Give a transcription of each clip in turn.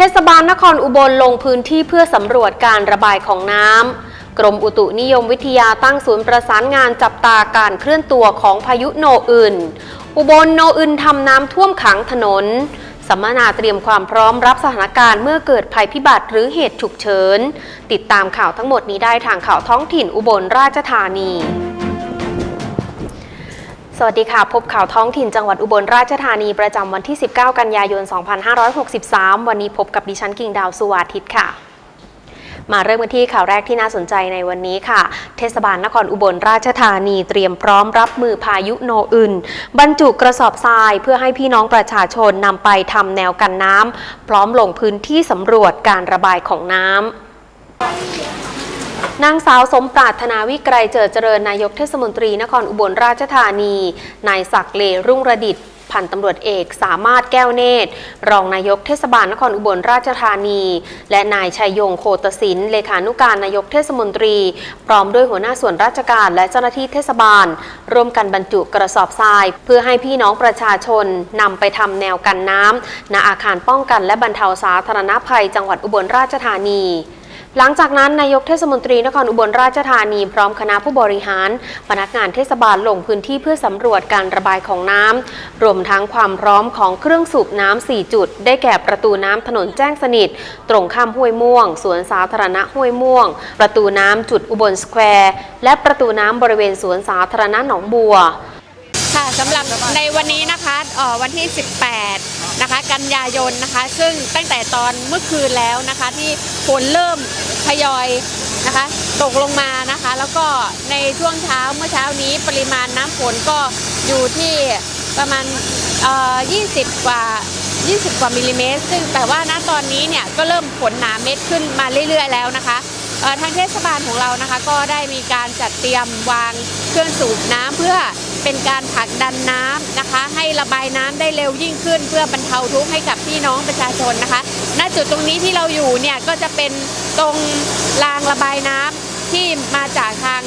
ทศบาลนครอุบลลงพื้นที่เพื่อสำรวจการระบายของน้ำ กรมอุตุนิยมวิทยาตั้งศูนย์ประสานงานจับตาการเคลื่อนตัวของพายุโนอื่นอุบลโนอื่นทำน้ำท่วมขังถนน สัมมนาเตรียมความพร้อมรับสถานการณ์เมื่อเกิดภัยพิบัติหรือเหตุฉุกเฉิน ติดตามข่าวทั้งหมดนี้ได้ทางข่าวท้องถิ่นอุบลราชธานี สวัสดีค่ะ พบข่าวท้องถิ่นจังหวัดอุบลราชธานีประจำวันที่ 19 กันยายน 2563 วันนี้พบกับดิฉันกิ่งดาวสุวาทิตค่ะมาเริ่มกันที่ข่าวแรกที่น่าสนใจในวันนี้ค่ะ เทศบาลนครอุบลราชธานีเตรียมพร้อมรับมือพายุโนอึนบรรจุกระสอบทราย เพื่อให้พี่น้องประชาชนนำไปทำแนวกันน้ำพร้อมลงพื้นที่สำรวจการระบายของน้ำ นางสาวสมปรารถนาวิกรเจิดเจริญนายกเทศมนตรีนครอุบลราชธานี นายศักเลรุ่งระดิษฐ์พันตำรวจเอกสามารถแก้วเนตร รองนายกเทศบาลนครอุบลราชธานี และนายชัยยงโคตศิลเลขานุการนายกเทศมนตรี พร้อมด้วยหัวหน้าส่วนราชการและเจ้าหน้าที่เทศบาล ร่วมกันบรรจุกระสอบทราย เพื่อให้พี่น้องประชาชนนำไปทำแนวกันน้ำณอาคารป้องกันและบรรเทาสาธารณภัยจังหวัดอุบลราชธานี หลังจากนั้นนายกเทศมนตรีนครอุบลราชธานีพร้อมคณะผู้บริหาร พนักงานเทศบาลลงพื้นที่เพื่อสำรวจการระบายของน้ำรวมทั้งความพร้อมของเครื่องสูบน้ำ 4 จุด ได้แก่ประตูน้ำถนนแจ้งสนิท ตรงข้ามห้วยม่วง สวนสาธารณะห้วยม่วง ประตูน้ำจุดอุบลสแควร์ และประตูน้ำบริเวณสวนสาธารณะหนองบัว ค่ะสำหรับในวันนี้นะคะออวันที่ 18 นะคะ กันยายนนะคะ ซึ่งตั้งแต่ตอนเมื่อคืนแล้วนะคะ ที่ฝนเริ่มทยอยนะคะตกลงมานะคะ แล้วก็ในช่วงเช้าเมื่อเช้านี้ปริมาณน้ำฝนก็อยู่ที่ประมาณ20 กว่า 20 กว่ามิลลิเมตร ซึ่งแต่ว่าณตอนนี้เนี่ยก็เริ่มฝนหนาเม็ดขึ้นมาเรื่อย ๆ แล้วนะคะ ทางเทศบาลของเรานะคะ ก็ได้มีการจัดเตรียมวางเครื่องสูบน้ำเพื่อเป็นการผลักดันน้ำนะคะ ให้ระบายน้ำได้เร็วยิ่งขึ้น เพื่อบรรเทาทุกข์ให้กับพี่น้องประชาชนนะคะ ณจุดตรงนี้ที่เราอยู่เนี่ยก็จะเป็นตรงรางระบายน้ำที่มาจากทาง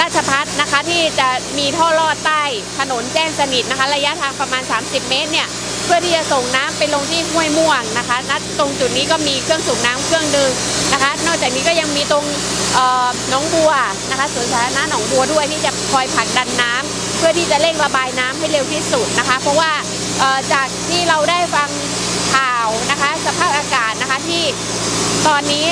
ราชพัฒนะคะที่จะมีท่อลอดใต้ถนนแจ้งสนิทนะคะ ระยะทางประมาณ 30 เมตรเนี่ย พื่อที่จะส่งน้ำไปลงที่ห้วยม่วงนะคะณตรงจุดนี้ก็มีเครื่องสูบน้ำเครื่องดึงนะคะ นอกจากนี้ก็ยังมีตรงหนองบัวนะคะสวนสาธารณะหนองบัวด้วยที่จะคอยผลักดันน้ำเพื่อที่จะเร่งระบายน้ำให้เร็วที่สุดนะคะ เพราะว่าจากที่เราได้ฟังข่าวนะคะ สภาพอากาศนะคะที่ตอนนี้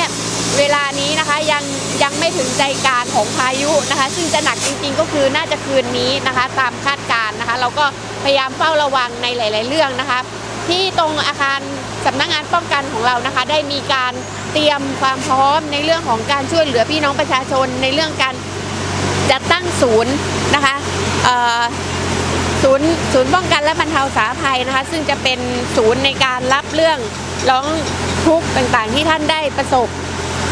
เวลานี้นะคะยังยังไม่ถึงใจกลารของพายุนะคะ ซึ่งจะหนักจริงๆก็คือน่าจะคืนนี้นะคะ ตามคาดการณ์นะคะ เราก็พยายามเฝ้าระวังในหลาย ๆ เรื่องนะคะ ที่ตรงอาคารสำนักงานป้องกันของเรานะคะ ได้มีการเตรียมความพร้อมในเรื่องของการช่วยเหลือพี่น้องประชาชนในเรื่องการจัดตั้งศูนย์นะคะศูนย์ศูนย์ป้องกันและบรรเทาสาธารณภัยนะคะ ซึ่งจะเป็นศูนย์ในการรับเรื่องร้องทุกข์ต่างๆ ที่ท่านได้ประสบ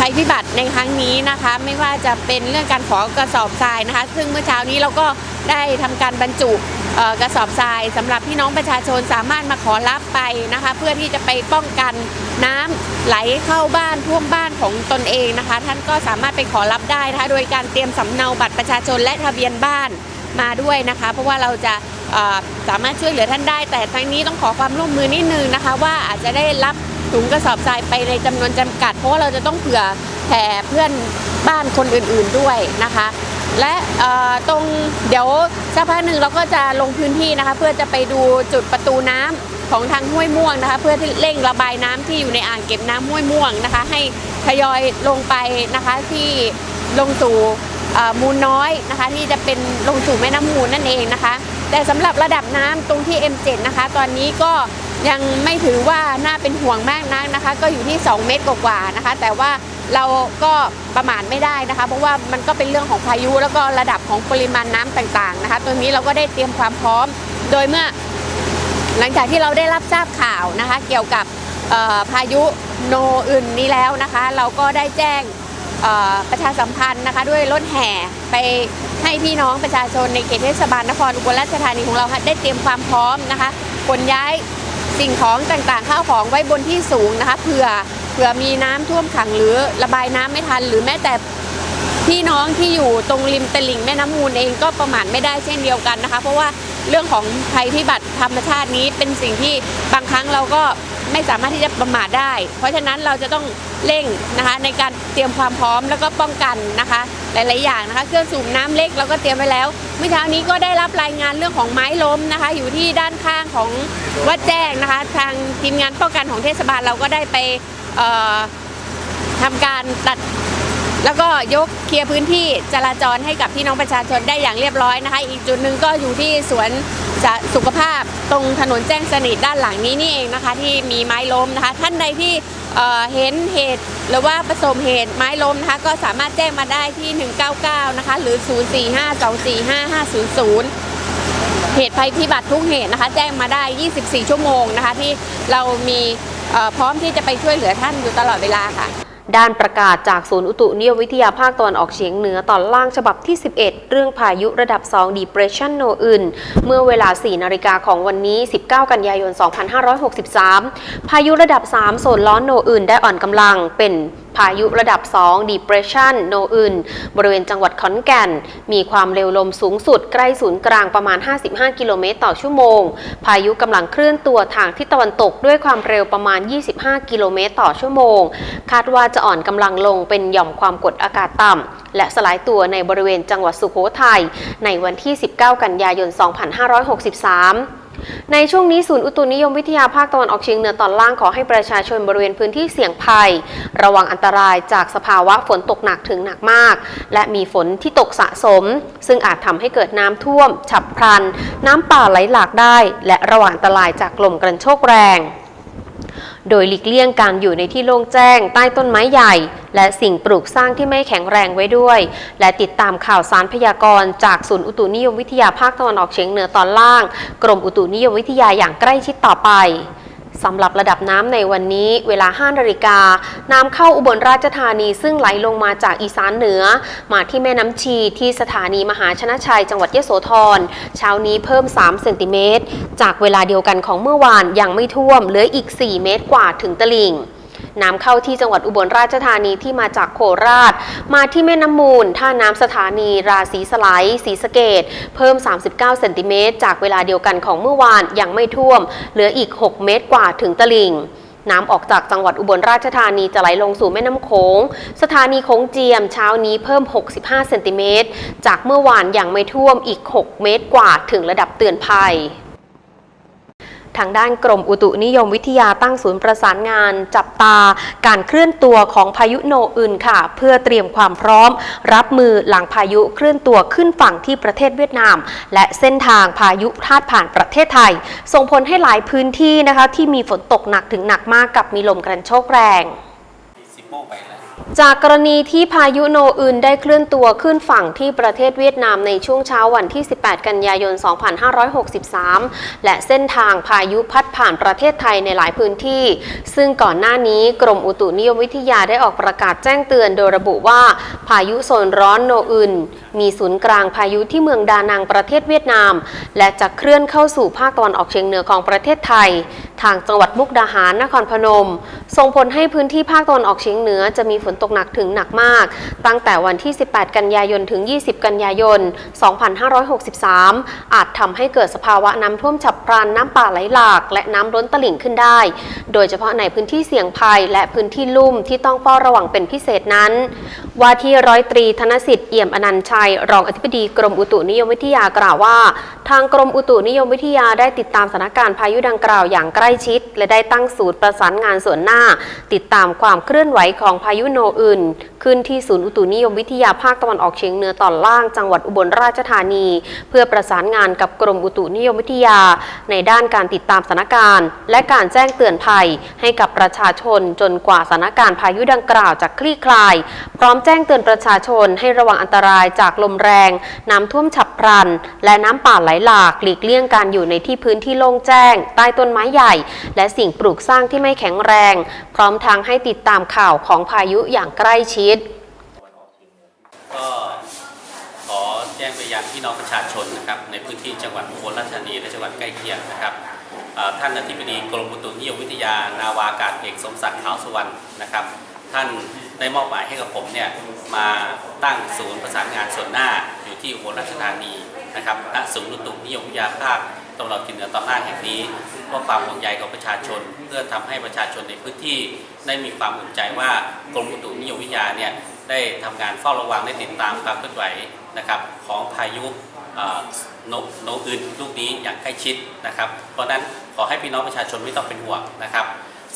ภัยพิบัติในครั้งนี้นะคะ ไม่ว่าจะเป็นเรื่องการขอกระสอบทรายนะคะ ซึ่งเมื่อเช้านี้เราก็ได้ทำการบรรจุกระสอบทรายสำหรับพี่น้องประชาชนสามารถมาขอรับไปนะคะ เพื่อที่จะไปป้องกันน้ำไหลเข้าบ้านท่วมบ้านของตนเองนะคะ ท่านก็สามารถไปขอรับได้นะคะโดยการเตรียมสำเนาบัตรประชาชนและทะเบียนบ้านมาด้วยนะคะ เพราะว่าเราจะสามารถช่วยเหลือท่านได้ แต่ทั้งนี้ต้องขอความร่วมมือนิดนึงนะคะ ว่าอาจจะได้รับ ถุงกระสอบทรายไปในจำนวนจำกัด เพราะว่าเราจะต้องเผื่อแผ่เพื่อนบ้านคนอื่นๆด้วยนะคะ และตรงเดี๋ยวสักพักหนึ่งเราก็จะลงพื้นที่นะคะ เพื่อจะไปดูจุดประตูน้ำของทางห้วยม่วงนะคะ เพื่อที่เร่งระบายน้ำที่อยู่ในอ่างเก็บน้ำห้วยม่วงนะคะ ให้ทยอยลงไปนะคะที่ลงสู่มูลน้อยนะคะ ที่จะเป็นลงสู่แม่น้ำมูลนั่นเองนะคะ แต่สำหรับระดับน้ำตรงที่ M7 นะคะ ตอนนี้ก็ยังไม่ถือว่าน่าเป็นห่วงมากนักนะคะ ก็อยู่ที่ 2 เมตรกว่าๆนะคะ แต่ว่าเราก็ประมาทไม่ได้นะคะ เพราะว่ามันก็เป็นเรื่องของพายุ แล้วก็ระดับของปริมาณน้ำต่างๆนะคะตรงนี้เราก็ได้เตรียมความพร้อม โดยเมื่อ หลังจากที่เราได้รับทราบข่าวนะคะ เกี่ยวกับพายุโนอื่นนี้แล้วนะคะ เราก็ได้แจ้ง ประชาสัมพันธ์นะคะ ด้วยรถแห่ไปให้พี่น้องประชาชนในเขตเทศบาลนครอุบลราชธานีของเราค่ะได้เตรียมความพร้อมนะคะขนย้ายสิ่งของต่างๆ ข้าวของไว้บนที่สูงนะคะเผื่อเผื่อมีน้ำท่วมขังหรือระบายน้ำไม่ทัน หรือแม้แต่พี่น้องที่อยู่ตรงริมตลิ่งแม่น้ำมูลเองก็ประมาทไม่ได้เช่นเดียวกันนะคะ เพราะว่าเรื่องของภัยพิบัติธรรมชาตินี้เป็นสิ่งที่บางครั้งเราก็ ไม่สามารถที่จะประมาทได้ เพราะฉะนั้นเราจะต้องเร่งนะคะในการเตรียมความพร้อมแล้วก็ป้องกันนะคะ หลาย ๆ อย่างนะคะเครื่องสูบน้ำเล็กเราก็เตรียมไว้แล้วเมื่อเช้านี้ก็ได้รับรายงานเรื่องของไม้ล้มนะคะ อยู่ที่ด้านข้างของวัดแจ้งนะคะ ทางทีมงานป้องกันของเทศบาลเราก็ได้ไปเอ่อทำการตัด แล้วก็ยกเคลียร์พื้นที่จราจรให้กับพี่น้องประชาชนได้อย่างเรียบร้อยนะคะ อีกจุดหนึ่งก็อยู่ที่สวนสุขภาพตรงถนนแจ้งสนิทด้านหลังนี้นี่เองนะคะ ที่มีไม้ล้มนะคะ ท่านใดที่เเห็นเหตุหรือว่าประสบเหตุไม้ล้มนะคะก็สามารถแจ้งมาได้ที่ 199 นะคะ หรือ 04524550เหตุภัยพิบัติทุกเหตุนะคะ แจ้งมาได้ 24 ชั่วโมงนะคะ ที่เรามีพร้อมที่จะไปช่วยเหลือท่านอยู่ตลอดเวลาค่ะ ด้านประกาศจากศูนย์อุตุนิยมวิทยาภาคตะวันออกเฉียงเหนือตอนล่างฉบับที่ 11 เรื่องพายุระดับ 2 depression no อื่น เมื่อเวลา 4 นาฬิกาของวันนี้ 19 กันยายน 2563 พายุระดับ 3 โซนร้อนโนอื่นได้อ่อนกำลังเป็น พายุระดับ 2 depression โนอื่นบริเวณจังหวัดขอนแก่น มีความเร็วลมสูงสุดใกล้ศูนย์กลางประมาณ 55 กิโลเมตรต่อชั่วโมง พายุกำลังเคลื่อนตัวทางทิศตะวันตกด้วยความเร็วประมาณ 25 กิโลเมตรต่อชั่วโมง คาดว่าจะอ่อนกำลังลงเป็นหย่อมความกดอากาศต่ำ และสลายตัวในบริเวณจังหวัดสุโขทัยในวันที่ 19 กันยายน 2563 ในช่วงนี้ศูนย์อุตุนิยมวิทยาภาคตะวันออกเฉียงเหนือตอนล่างขอให้ประชาชนบริเวณพื้นที่เสี่ยงภัย ระวังอันตรายจากสภาวะฝนตกหนักถึงหนักมาก และมีฝนที่ตกสะสม ซึ่งอาจทำให้เกิดน้ำท่วม ฉับพลัน น้ำป่าไหลหลากได้ และระวังอันตรายจากลมกระโชกแรง โดยหลีกเลี่ยงการอยู่ในที่โล่งแจ้ง ใต้ต้นไม้ใหญ่ และสิ่งปลูกสร้างที่ไม่แข็งแรงไว้ด้วย และติดตามข่าวสารพยากรณ์จากศูนย์อุตุนิยมวิทยาภาคตะวันออกเฉียงเหนือตอนล่าง กรมอุตุนิยมวิทยาอย่างใกล้ชิดต่อไป สำหรับระดับน้ำในวันนี้เวลา5นาฬิกา น้ำเข้าอุบลราชธานีซึ่งไหลลงมาจากอีสานเหนือ มาที่แม่น้ำชีที่สถานีมหาชนะชัยจังหวัดยโสธร เช้านี้เพิ่ม 3 เซนติเมตร จากเวลาเดียวกันของเมื่อวานยังไม่ท่วมเหลืออีก 4 เมตรกว่าถึงตลิ่ง น้ำเข้าที่จังหวัดอุบลราชธานีที่มาจากโคราช มาที่แม่น้ำมูล ท่าน้ำสถานีราศีสไลด์ศรีสะเกดเพิ่ม 39เซนติเมตรจากเวลาเดียวกันของเมื่อวานยังไม่ท่วม เหลืออีก 6 เมตรกว่าถึงตลิ่งน้ำออกจากจังหวัดอุบลราชธานีจะไหลลงสู่แม่น้ำโขง สถานีโขงเจียมเช้านี้เพิ่ม 65 เซนติเมตร จากเมื่อวานยังไม่ท่วมอีก 6 เมตรกว่าถึงระดับเตือนภัย ทางด้านกรมอุตุนิยมวิทยาตั้งศูนย์ประสานงานจับตาการเคลื่อนตัวของพายุโนอื่นค่ะ เพื่อเตรียมความพร้อม รับมือหลังพายุเคลื่อนตัวขึ้นฝั่งที่ประเทศเวียดนาม และเส้นทางพายุพาดผ่านประเทศไทย ส่งผลให้หลายพื้นที่นะคะที่มีฝนตกหนักถึงหนักมากกับมีลมกระโชกแรง จากกรณีที่พายุโนอื่นได้เคลื่อนตัวขึ้นฝั่งที่ประเทศเวียดนามในช่วงเช้าวันที่ 18 กันยายน 2563 และเส้นทางพายุพัดผ่านประเทศไทยในหลายพื้นที่ ซึ่งก่อนหน้านี้กรมอุตุนิยมวิทยาได้ออกประกาศแจ้งเตือนโดยระบุว่า พายุโซนร้อนโนอื่นมีศูนย์กลางพายุที่เมืองดานังประเทศเวียดนาม และจะเคลื่อนเข้าสู่ภาคตะวันออกเฉียงเหนือของประเทศไทย ทางจังหวัดมุกดาหารนครพนม ส่งผลให้พื้นที่ภาคตะวันออกเฉียงเหนือจะมีฝนตกกหนักถึงหนักมาก ตั้งแต่วันที่ 18 กันยายนถึง 20 กันยายน 2563 อาจทำให้เกิดสภาวะน้ำท่วมฉับพลันน้ำป่าไหลหลาก และน้ำล้นตลิ่งขึ้นได้ โดยเฉพาะในพื้นที่เสี่ยงภัยและพื้นที่ลุ่มที่ต้องเฝ้าระวังเป็นพิเศษนั้น ว่าที่ร้อยตรีธนสิทธิ์เอี่ยมอนันชัย รองอธิบดีกรมอุตุนิยมวิทยากล่าวว่า ทางกรมอุตุนิยมวิทยาได้ติดตามสถานการณ์พายุดังกล่าวอย่างใกล้ชิด และได้ตั้งศูนย์ประสานงานส่วนหน้า ติดตามความเคลื่อนไหวของพายุโนอื่น ขึ้นที่ศูนย์อุตุนิยมวิทยาภาคตะวันออกเฉียงเหนือตอนล่างจังหวัดอุบลราชธานี เพื่อประสานงานกับกรมอุตุนิยมวิทยา ในด้านการติดตามสถานการณ์ และการแจ้งเตือนภัย ให้กับประชาชนจนกว่าสถานการณ์พายุดังกล่าวจะคลี่คลาย พร้อมแจ้งเตือนประชาชนให้ระวังอันตรายจากลมแรง น้ำท่วมฉับพลัน และน้ำป่าไหลหลากหลีกเลี่ยงการอยู่ในที่พื้นที่โล่งแจ้ง ใต้ต้นไม้ใหญ่ และสิ่งปลูกสร้างที่ไม่แข็งแรง พร้อมทางให้ติดตามข่าวของพายุอย่างใกล้ชิด ก็ขอแจ้งไปยังพี่น้องประชาชนนะครับในพื้นที่จังหวัดอุบลราชธานีและจังหวัดใกล้เคียงนะครับท่านอธิบดีกรมอุตุนิยมวิทยานาวาอากาศเอกสมศักดิ์ขาวสุวรรณนะครับ ท่านได้มอบหมายให้กับผมเนี่ยมาตั้งศูนย์ประสานงานส่วนหน้าอยู่ที่อุบลราชธานีนะครับณศูนย์อุตุนิยมวิทยาภาค ตะวันออกเฉียงเหนือตอนล่างแห่งนี้เพื่อความห่วงใยของประชาชน เพื่อทำให้ประชาชนในพื้นที่ได้มีความอุ่นใจว่ากรมอุตุนิยมวิทยาเนี่ยได้ทำการเฝ้าระวังได้ติดตามความเคลื่อนไหวนะครับของพายุเอ่อโนโนอื่นลูกนี้อย่างใกล้ชิดนะครับ เพราะฉะนั้นขอให้พี่น้องประชาชนไม่ต้องเป็นห่วงนะครับ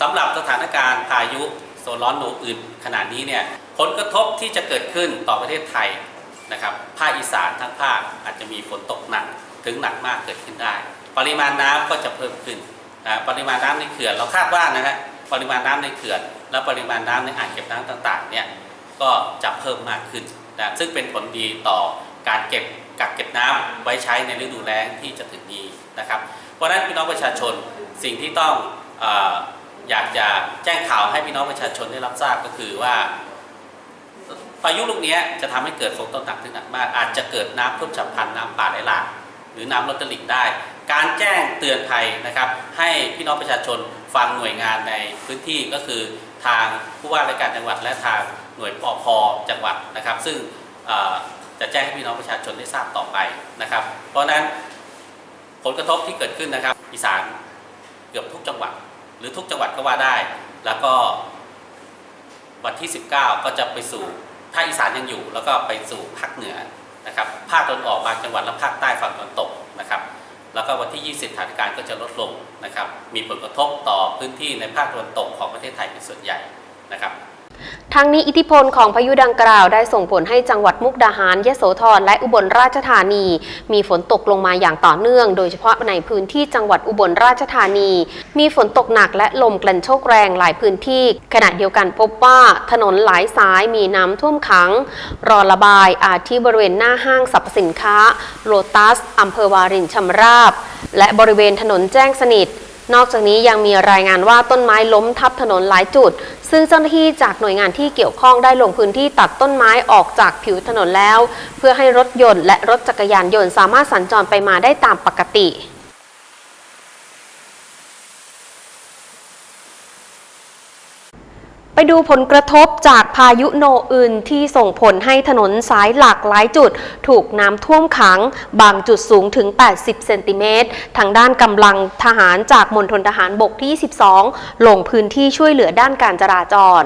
สำหรับสถานการณ์พายุโซนร้อนโนอื่นขนาดนี้เนี่ยผลกระทบที่จะเกิดขึ้นต่อประเทศไทยนะครับภาคอีสานทั้งภาคอาจจะมีฝนตกหนัก ถึงหนักมากเกิดขึ้นได้ ปริมาณน้ำก็จะเพิ่มขึ้นนะปริมาณน้ำในเขื่อนเราคาดว่านะฮะปริมาณน้ำในเขื่อน และปริมาณน้ำในอ่างเก็บน้ำต่างๆเนี่ยก็จะเพิ่มมากขึ้นนะซึ่งเป็นผลดีต่อการเก็บกักเก็บน้ำไว้ใช้ในฤดูแล้งที่จะถึงนี้นะครับ เพราะฉะนั้นพี่น้องประชาชนสิ่งที่ต้องออยากจะแจ้งข่าวให้พี่น้องประชาชนได้รับทราบก็คือว่าพายุลูกนี้จะทำให้เกิดฝนตกหนักถึงหนักมาก อาจจะเกิดน้ำท่วมฉับพลันน้ำป่าไหลหลาก รือน้ำล้นตลิ่งได้ การแจ้งเตือนภัยนะครับให้พี่น้องประชาชนฟังหน่วยงานในพื้นที่ก็คือทางผู้ว่าราชการจังหวัดและทางหน่วยปอพจังหวัดนะครับ ซึ่งจะแจ้งให้พี่น้องประชาชนได้ทราบต่อไปนะครับ เพราะฉะนั้นผลกระทบที่เกิดขึ้นนะครับอีสานเกือบทุกจังหวัด หรือทุกจังหวัดก็ว่าได้ แล้วก็วันที่ 19 ก็จะไปสู่ภาอีสานยังอยู่ แล้วก็ไปสู่ภาคเหนือ นะครับภาคตะวันออกบางจังหวัดและภาคใต้ฝั่งตะวันตกนะครับแล้วก็วันที่ 20สถานการณ์ก็จะลดลงนะครับมีผลกระทบต่อพื้นที่ในภาคตะวันตกของประเทศไทยเป็นส่วนใหญ่นะครับ ทั้งนี้อิทธิพลของพายุดังกล่าวได้ส่งผลให้จังหวัดมุกดาหารยโสธรและอุบลราชธานี มีฝนตกลงมาอย่างต่อเนื่อง โดยเฉพาะในพื้นที่จังหวัดอุบลราชธานี มีฝนตกหนักและลมกลั่นโชกแรงหลายพื้นที่ ขณะเดียวกันพบว่าถนนหลายสายมีน้ำท่วมขัง รอระบายอาทิบริเวณหน้าห้างสรรพสินค้า โลตัสอำเภอวารินชำราบ และบริเวณถนนแจ้งสนิท นอกจากนี้ยังมีรายงานว่าต้นไม้ล้มทับถนนหลายจุด ซึ่งเจ้าหน้าที่จากหน่วยงานที่เกี่ยวข้องได้ลงพื้นที่ตัดต้นไม้ออกจากผิวถนนแล้ว เพื่อให้รถยนต์และรถจักรยานยนต์สามารถสัญจรไปมาได้ตามปกติ ไปดูผลกระทบจากพายุโนอึนที่ส่งผลให้ถนนสายหลักหลายจุด ถูกน้ำท่วมขัง บางจุดสูงถึง 80 เซนติเมตร ทางด้านกำลังทหารจากมณฑลทหารบกที่ 22 ลงพื้นที่ช่วยเหลือด้านการจราจร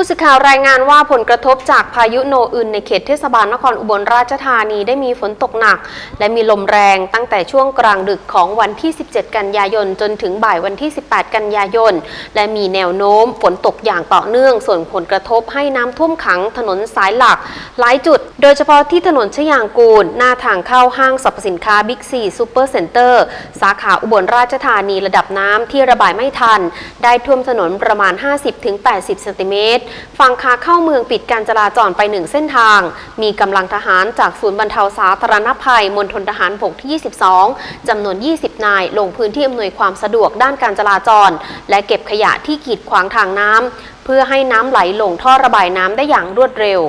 ผู้สื่อข่าวรายงานว่าผลกระทบจากพายุโนอึนในเขตเทศบาลนครอุบลราชธานีได้มีฝนตกหนัก และมีลมแรงตั้งแต่ช่วงกลางดึกของวันที่ 17 กันยายน จนถึงบ่ายวันที่ 18 กันยายน และมีแนวโน้มฝนตกอย่างต่อเนื่อง ส่วนผลกระทบให้น้ำท่วมขังถนนสายหลัก หลายจุด โดยเฉพาะที่ถนนชยางกูล หน้าทางเข้าห้างสรรพสินค้าบิ๊กซีซูเปอร์เซ็นเตอร์สาขาอุบลราชธานีระดับน้ำที่ระบายไม่ทัน ได้ท่วมถนนประมาณ 50-80 เซนติเมตรฝั่งขาเข้าเมืองปิดการจราจรไปหนึ่งเส้นทาง มีกำลังทหารจากศูนย์บรรเทาสาธารณภัยมณฑลทหารบกที่ 22จำนวน 20 นาย ลงพื้นที่อำนวยความสะดวกด้านการจราจร และเก็บขยะที่กีดขวางทางน้ำเพื่อให้น้ำไหลลงท่อระบายน้ำได้อย่างรวดเร็ว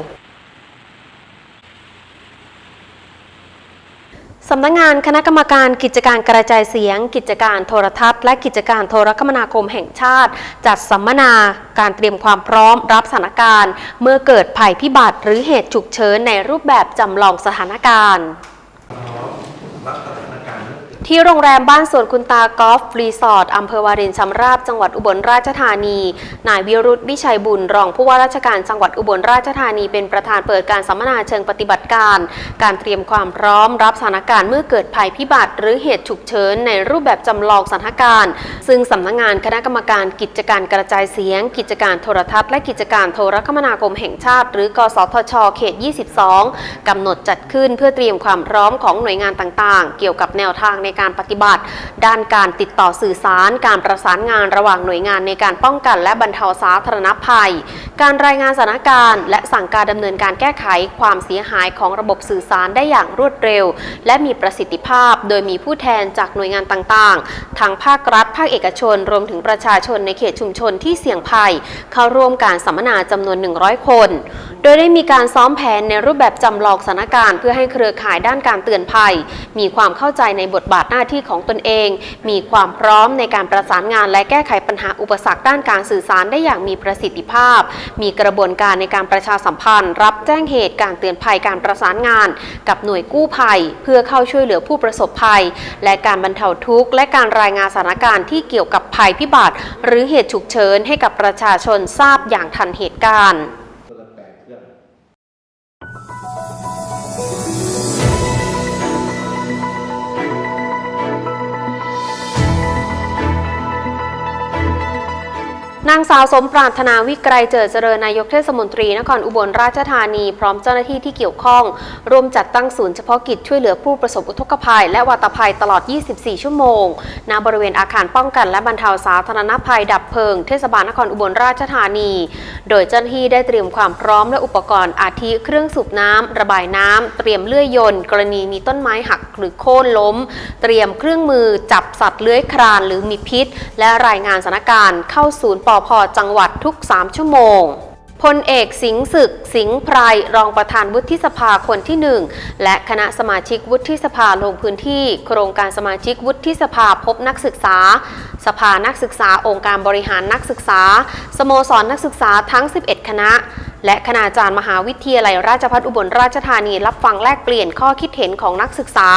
สำนักงงานคณะกรรมการกิจการกระจายเสียง กิจการโทรทัศน์ และกิจการโทรคมนาคมแห่งชาติ จัดสัมมนาการเตรียมความพร้อมรับสถานการณ์ เมื่อเกิดภัยพิบัติหรือเหตุฉุกเฉินในรูปแบบจำลองสถานการณ์ รับสถานการณ์ ที่โรงแรมบ้านสวนคุณตากอล์ฟรีสอร์ทอำเภอวารินชำราบจังหวัดอุบลราชธานี นายวิรุธวิชัยบุญรองผู้ว่าราชการจังหวัดอุบลราชธานีเป็นประธานเปิดการสัมมนาเชิงปฏิบัติการ การเตรียมความพร้อมรับสถานการณ์เมื่อเกิดภัยพิบัติ หรือเหตุฉุกเฉินในรูปแบบจำลองสถานการณ์ ซึ่งสำนักงานคณะกรรมการกิจการกระจายเสียง กิจการโทรทัศน์และกิจการโทรคมนาคมแห่งชาติ หรือกสทช เขต 22กำหนดจัดขึ้นเพื่อเตรียมความพร้อมของหน่วยงานต่างๆ เกี่ยวกับแนวทางในการปฏิบัติ ด้านการติดต่อสื่อสาร การประสานงานระหว่างหน่วยงานในการป้องกันและบรรเทาสาธารณภัย การรายงานสถานการณ์ และสั่งการดำเนินการแก้ไขความเสียหายของระบบสื่อสารได้อย่างรวดเร็ว และมีประสิทธิภาพ โดยมีผู้แทนจากหน่วยงานต่างๆ ทั้งภาครัฐ ภาคเอกชน รวมถึงประชาชนในเขตชุมชนที่เสี่ยงภัย เข้าร่วมการสัมมนาจำนวน 100 คน โดยได้มีการซ้อมแผนในรูปแบบจำลองสถานการณ์เพื่อให้เครือข่ายด้านการเตือนภัย มีความเข้าใจในบทบาทหน้าที่ของตนเอง มีความพร้อมในการประสานงานและแก้ไขปัญหาอุปสรรคด้านการสื่อสารได้อย่างมีประสิทธิภาพ มีกระบวนการในการประชาสัมพันธ์ รับแจ้งเหตุการเตือนภัยการประสานงาน กับหน่วยกู้ภัย เพื่อเข้าช่วยเหลือผู้ประสบภัย และการบรรเทาทุกข์ และการรายงานสถานการณ์ที่เกี่ยวกับภัยพิบัติ หรือเหตุฉุกเฉินให้กับประชาชนทราบอย่างทันเหตุการณ์ นางสาวสมปรารถนาวิกรเจิดเจริญนายกเทศมนตรีนครอุบลราชธานีพร้อมเจ้าหน้าที่ที่เกี่ยวข้อง ร่วมจัดตั้งศูนย์เฉพาะกิจช่วยเหลือผู้ประสบอุทกภัย และวาตภัยตลอด 24 ชั่วโมง ณ บริเวณอาคารป้องกัน และบรรเทาสาธารณภัยดับเพลิง เทศบาลนครอุบลราชธานี โดยเจ้าหน้าที่ได้เตรียมความพร้อมและอุปกรณ์อาทิเครื่องสูบน้ำระบายน้ำเตรียมเลื่อยยนต์กรณีมีต้นไม้หักหรือโค่นล้ม เตรียมเครื่องมือจับสัตว์เลื้อยคลานหรือมีพิษ และรายงานสถานการณ์เข้าศูนย์ปอพจังหวัดทุก 3 ชั่วโมงพลเอกสิงห์ศึก สิงห์ไพรรองประธานวุฒิสภาคนที่ 1 และคณะสมาชิกวุฒิสภาลงพื้นที่ โครงการสมาชิกวุฒิสภาพบนักศึกษา สภานักศึกษาองค์การบริหารนักศึกษา สโมสรนักศึกษาทั้ง 11 คณะ และคณาจารย์มหาวิทยาลัยราชภัฏอุบลราชธานีรับฟังแลกเปลี่ยนข้อคิดเห็นของนักศึกษา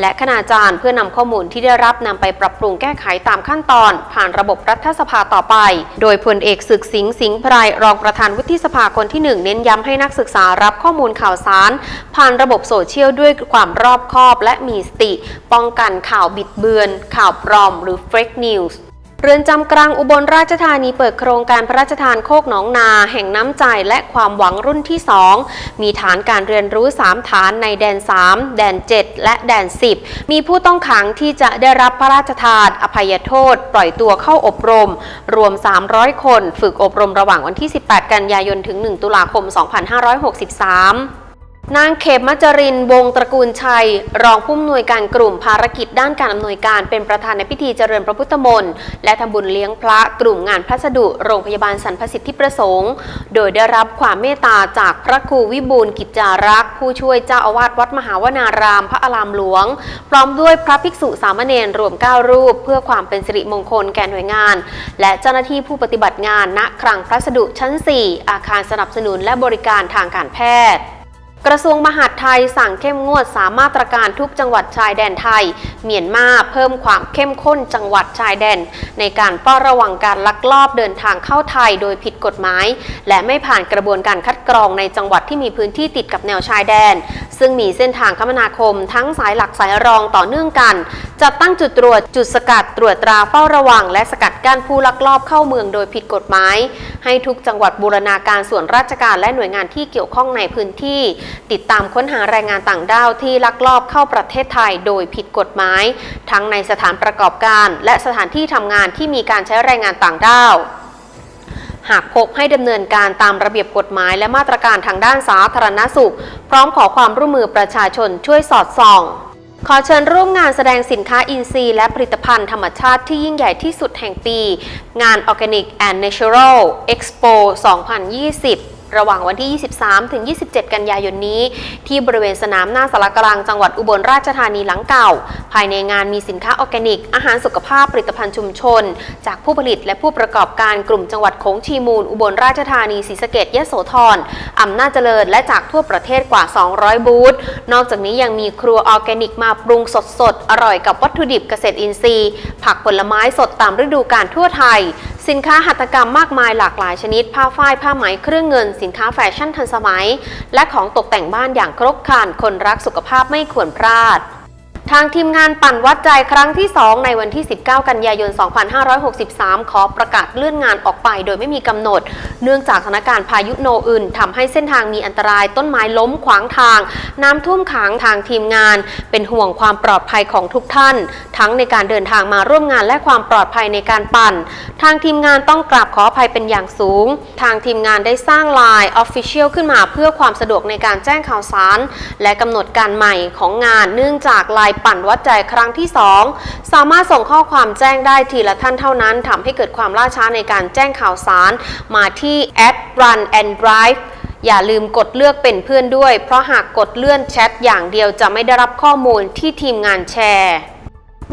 และคณาจารย์เพื่อนำข้อมูลที่ได้รับนำไปปรับปรุงแก้ไขตามขั้นตอน ผ่านระบบรัฐสภาต่อไป โดยพลเอกศึกสิงห์สิงห์พรรองประธานวุฒิสภาคนที่หนึ่งเน้นย้ำให้นักศึกษารับข้อมูลข่าวสาร ผ่านระบบโซเชียลด้วยความรอบคอบและมีสติ ป้องกันข่าวบิดเบือน ข่าวปลอม หรือ fake news เรือนจำกลางอุบลราชธานีเปิดโครงการพระราชทานโคกหนองนา แห่งน้ำใจและความหวังรุ่นที่ 2 มีฐานการเรียนรู้ 3 ฐานในแดน 3 แดน 7 และแดน 10 มีผู้ต้องขังที่จะได้รับพระราชทานอภัยโทษ ปล่อยตัวเข้าอบรม รวม 300 คน ฝึกอบรมระหว่างวันที่ 18 กันยายนถึง 1 ตุลาคม 2563 นางเขมมัจริน วงศ์ตระกูลชัย รองผู้อำนวยการกลุ่มภารกิจด้านการอำนวยการเป็นประธานในพิธีเจริญพระพุทธมนต์และทำบุญเลี้ยงพระกลุ่มงานพัสดุโรงพยาบาลสรรพสิทธิประสงค์ โดยได้รับความเมตตาจากพระครูวิบูลกิจจารักษ์ ผู้ช่วยเจ้าอาวาสวัดมหาวนาราม พระอารามหลวง พร้อมด้วยพระภิกษุสามเณรรวม 9 รูป เพื่อความเป็นสิริมงคลแก่หน่วยงาน และเจ้าหน้าที่ผู้ปฏิบัติงานณคลังพัสดุชั้น 4 อาคารสนับสนุนและบริการทางการแพทย์ กระทรวงมหาดไทยสั่งเข้มงวดสามมาตรการทุกจังหวัดชายแดนไทย เมียนมาเพิ่มความเข้มข้นจังหวัดชายแดน ในการเฝ้าระวังการลักลอบเดินทางเข้าไทยโดยผิดกฎหมาย และไม่ผ่านกระบวนการคัดกรองในจังหวัดที่มีพื้นที่ติดกับแนวชายแดน ซึ่งมีเส้นทางคมนาคม ทั้งสายหลักสายรองต่อเนื่องกัน จัดตั้งจุดตรวจจุดสกัดตรวจตราเฝ้าระวัง และสกัดกั้นผู้ลักลอบเข้าเมืองโดยผิดกฎหมาย ให้ทุกจังหวัดบูรณาการส่วนราชการและหน่วยงานที่เกี่ยวข้องในพื้นที่ติดตามค้นหาแรงงานต่างด้าวที่ลักลอบเข้าประเทศไทยโดยผิดกฎหมาย ทั้งในสถานประกอบการ และสถานที่ทำงานที่มีการใช้แรงงานต่างด้าวหากพบให้ดำเนินการตามระเบียบกฎหมายและมาตรการทางด้านสาธารณสุข พร้อมขอความร่วมมือประชาชนช่วยสอดส่อง ขอเชิญร่วมงานแสดงสินค้าอินทรีย์และผลิตภัณฑ์ธรรมชาติที่ยิ่งใหญ่ที่สุดแห่งปี งาน Organic and Natural Expo 2020 ระหว่างวันที่ 23 ถึง 27 กันยายนนี้ ที่บริเวณสนามหน้าสารกลางจังหวัดอุบลราชธานีหลังเก่า ภายในงานมีสินค้าออร์แกนิก อาหารสุขภาพผลิตภัณฑ์ชุมชน จากผู้ผลิตและผู้ประกอบการกลุ่มจังหวัดโขงชีมูล อุบลราชธานีศรีสะเกดยะโสธรอำนาจเจริญ และจากทั่วประเทศกว่า 200 บูธนอกจากนี้ยังมีครัวออร์แกนิกมาปรุงสดๆอร่อยกับวัตถุดิบเกษตรอินทรีย์ ผักผลไม้สดตามฤดูกาลทั่วไทย สินค้าหัตถกรรมมากมายหลากหลายชนิด ผ้าฝ้ายผ้าไหมเครื่องเงินสินค้าแฟชั่นทันสมัย และของตกแต่งบ้านอย่างครบครันคนรักสุขภาพไม่ควรพลาด ทางทีมงานปั่นวัดใจครั้งที่ 2 ในวันที่ 19 กันยายน 2563 ขอประกาศเลื่อนงานออกไปโดยไม่มีกำหนด เนื่องจากสถานการณ์พายุโนอื่นทำให้เส้นทางมีอันตรายต้นไม้ล้มขวางทาง น้ำท่วมขังทางทีมงาน เป็นห่วงความปลอดภัยของทุกท่าน ทั้งในการเดินทางมาร่วมงานและความปลอดภัยในการปั่น ทางทีมงานต้องกราบขออภัยเป็นอย่างสูง ทางทีมงานได้สร้างไลน์ Official ขึ้นมาเพื่อความสะดวกในการแจ้งข่าวสาร และกำหนดการใหม่ของงาน เนื่องจากไลน์ปั่นวัดใจครั้งที่ 2 สามารถส่งข้อความแจ้งได้ทีละท่านเท่านั้นทำให้เกิดความล่าช้าในการแจ้งข่าวสาร มาที่ run and drive อย่าลืมกดเลือกเป็นเพื่อนด้วย เพราะหากกดเลื่อนแชทอย่างเดียวจะไม่ได้รับข้อมูลที่ทีมงานแชร์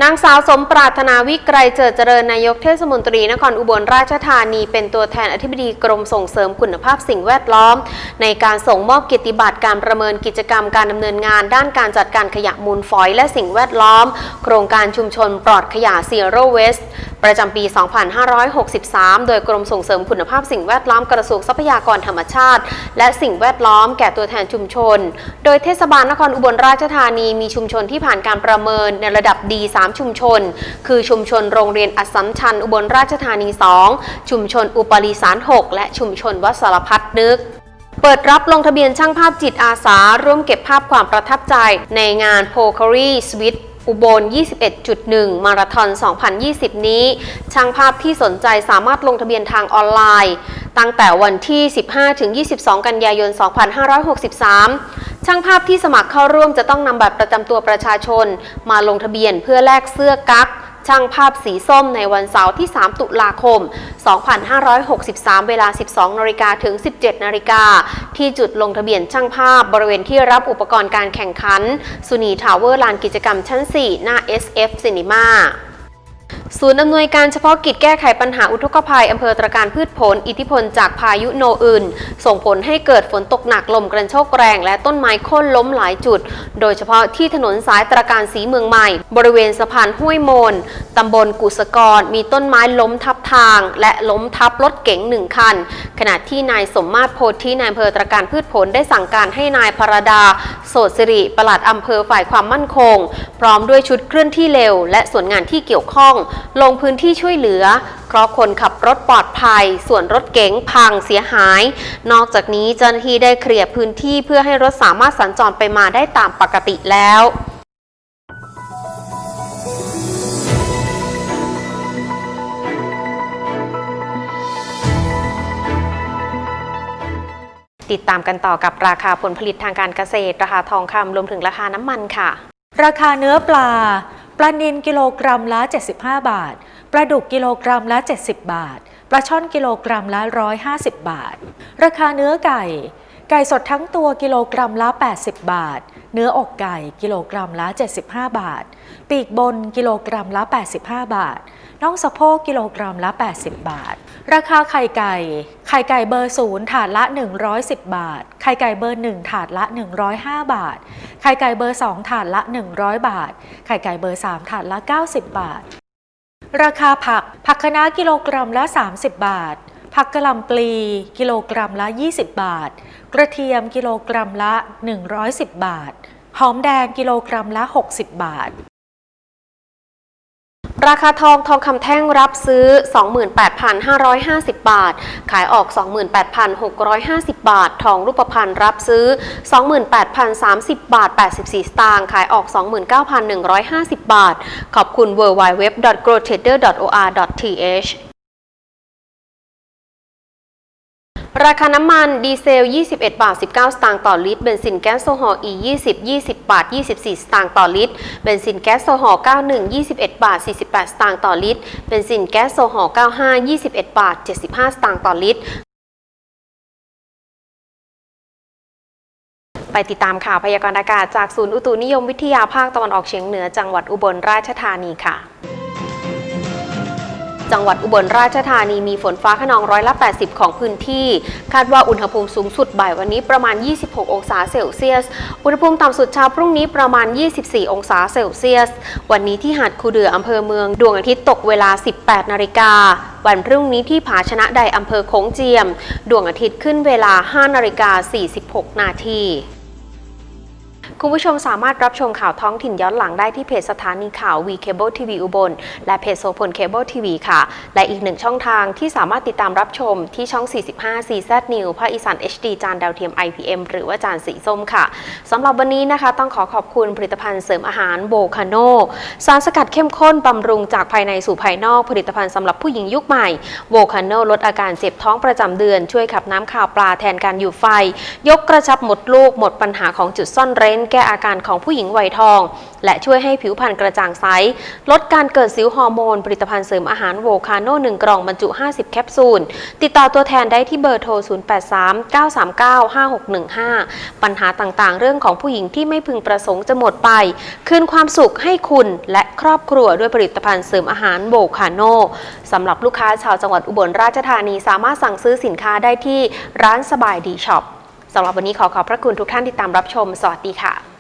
นางสาวสมปรารถนาวิกรเจิดเจริญนายกเทศมนตรีนครอุบลราชธานี เป็นตัวแทนอธิบดีกรมส่งเสริมคุณภาพสิ่งแวดล้อม ในการส่งมอบกิจติบัตรการประเมินกิจกรรมการดำเนินงาน ด้านการจัดการขยะมูลฝอยและสิ่งแวดล้อม โครงการชุมชนปลอดขยะ Zero Waste ประจำปี 2563 โดยกรมส่งเสริมคุณภาพสิ่งแวดล้อมกระทรวงทรัพยากรธรรมชาติ และสิ่งแวดล้อมแก่ตัวแทนชุมชน โดยเทศบาลนครอุบลราชธานีมีชุมชนที่ผ่านการประเมินในระดับดี 3 ชุมชน คือชุมชนโรงเรียนอัสสัมชัญอุบลราชธานี 2 ชุมชนอุปริสาร 6 และชุมชนวัดสารพัดนึกเปิดรับลงทะเบียนช่างภาพจิตอาสา ร่วมเก็บภาพความประทับใจในงาน p o k a r y s w i t อุบล 21.1 มาราธอน 2020 นี้ ช่างภาพที่สนใจสามารถลงทะเบียนทางออนไลน์ ตั้งแต่วันที่ 15-22 กันยายน 2563 ช่างภาพที่สมัครเข้าร่วมจะต้องนำบัตรประจำตัวประชาชน มาลงทะเบียนเพื่อแลกเสื้อกั๊ก ช่างภาพสีส้มในวันเสาร์ที่ 3 ตุลาคม 2563 เวลา 12นาฬิกาถึง 17นาฬิกาที่จุดลงทะเบียนช่างภาพบริเวณที่รับอุปกรณ์การแข่งขัน สุนีทาวเวอร์ลานกิจกรรมชั้น 4 หน้า SF Cinema ศูนย์อำนวยการเฉพาะกิจแก้ไขปัญหาอุทกภัยอำเภอตรการพืชผล อิทธิพลจากพายุโนอื่น ส่งผลให้เกิดฝนตกหนักลมกระโชกแรง และต้นไม้โค่นล้มหลายจุด โดยเฉพาะที่ถนนสายตรการสีเมืองใหม่ บริเวณสะพานห้วยโมนตำบลกุสกร มีต้นไม้ล้มทับทาง และล้มทับรถเก๋งหนึ่งคัน ขณะที่นายสมมาตรโพธินายอำเภอตรการพืชผลได้สั่งการให้นายพรดา โสดสิริปลัดอำเภอฝ่ายความมั่นคง พร้อมด้วยชุดเคลื่อนที่เร็ว และส่วนงานที่เกี่ยวข้องลงพื้นที่ช่วยเหลือ เพราะคนขับรถปลอดภัย ส่วนรถเก๋งพังเสียหาย นอกจากนี้เจ้าหน้าที่ได้เคลียร์พื้นที่เพื่อให้รถสามารถสัญจรไปมาได้ตามปกติแล้วติดตามกันต่อกับราคาผลผลิตทางการเกษตร ราคาทองคำรวมถึงราคาน้ำมันค่ะ ราคาเนื้อปลา ปลานิลกิโลกรัมละ 75 บาท ปลาดุกกิโลกรัมละ 70 บาท ปลาช่อนกิโลกรัมละ 150 บาท ราคาเนื้อไก่ ไก่สดทั้งตัวกิโลกรัมละ 80 บาท เนื้ออกไก่กิโลกรัมละ 75 บาท ปีกบนกิโลกรัมละ 85 บาท น่องสะโพกกิโลกรัมละ 80 บาท ราคาไข่ไก่ ไข่ไก่เบอร์ศูนย์ถาดละ 110 บาท ไข่ไก่เบอร์ 1 ถาดละ 105 บาท ไข่ไก่เบอร์ 2 ถาดละ 100 บาท ไข่ไก่เบอร์ 3 ถาดละ 90 บาท ราคาผัก ผักคะน้ากิโลกรัมละ 30 บาท ผักกะหล่ำปลี กิโลกรัมละ 20 บาท กระเทียมกิโลกรัมละ 110 บาท หอมแดงกิโลกรัมละ 60 บาท ราคาทองทองคำแท่งรับซื้อ 28,550 บาท ขายออก 28,650 บาท ทองรูปพรรณรับซื้อ 28,030 บาท 84 สตางค์ ขายออก 29,150 บาท ขอบคุณ w w w g r o w t r a d e r o r t h ราคาน้ำมันดีเซล 21 บาท 19 สตางค์ต่อลิตร เบนซินแก๊สโซฮอล์ E 20 20 บาท 24 สตางค์ต่อลิตร เบนซินแก๊สโซฮอล์ 91 21 บาท 48 สตางค์ต่อลิตร เบนซินแก๊สโซฮอล์ 95 21 บาท 75 สตางค์ต่อลิตร ไปติดตามข่าวพยากรณ์อากาศจากศูนย์อุตุนิยมวิทยาภาคตะวันออกเฉียงเหนือจังหวัดอุบลราชธานีค่ะ จังหวัดอุบลราชธานีมีฝนฟ้าขนองร้อยละ 80 ของพื้นที่ คาดว่าอุณหภูมิสูงสุดบ่ายวันนี้ประมาณ 26 องศาเซลเซียส อุณหภูมิต่ำสุดเช้าพรุ่งนี้ประมาณ 24 องศาเซลเซียส วันนี้ที่หาดคูเดืออำเภอเมืองดวงอาทิตย์ตกเวลา 18 นาฬิกาวันพรุ่งนี้ที่ผาชนะใดอำเภอโค้งเจียม ดวงอาทิตย์ขึ้นเวลา 5 นาฬิกา 46 นาที คุณผู้ชมสามารถรับชมข่าวท้องถิ่นย้อนหลังได้ที่เพจสถานีข่าว V Cable TV อุบล และเพจโซพลเคเบิลทีวีค่ะ และอีกหนึ่งช่องทางที่สามารถติดตามรับชมที่ช่อง 45 CZ New ภาคอีสาน HD จานดาวเทียม IPM หรือว่าจานสีส้มค่ะสำหรับวันนี้นะคะ ต้องขอขอบคุณผลิตภัณฑ์เสริมอาหารโบคาโนสารสกัดเข้มข้นบำรุงจากภายในสู่ภายนอกผลิตภัณฑ์สำหรับผู้หญิงยุคใหม่โบคาโนลดอาการเจ็บท้องประจำเดือน ช่วยขับน้ำข่าวปลาแทนการอยู่ไฟ ยกกระชับหมดลูกหมดปัญหาของจุดซ่อนเร้นแก้อาการของผู้หญิงวัยทอง และช่วยให้ผิวพรรณกระจ่างใส ลดการเกิดสิวฮอร์โมน ผลิตภัณฑ์เสริมอาหารโวคาโน่1กล่องบรรจุ 50 แคปซูล ติดต่อตัวแทนได้ที่เบอร์โทร 0839395615 ปัญหาต่างๆ เรื่องของผู้หญิงที่ไม่พึงประสงค์จะหมดไป คืนความสุขให้คุณและครอบครัวด้วยผลิตภัณฑ์เสริมอาหารโวคาโนสำหรับลูกค้าชาวจังหวัดอุบลราชธานีสามารถสั่งซื้อสินค้าได้ที่ร้านสบายดีช็อป สำหรับวันนี้ขอขอบพระคุณทุกท่านที่ตามรับชม สวัสดีค่ะ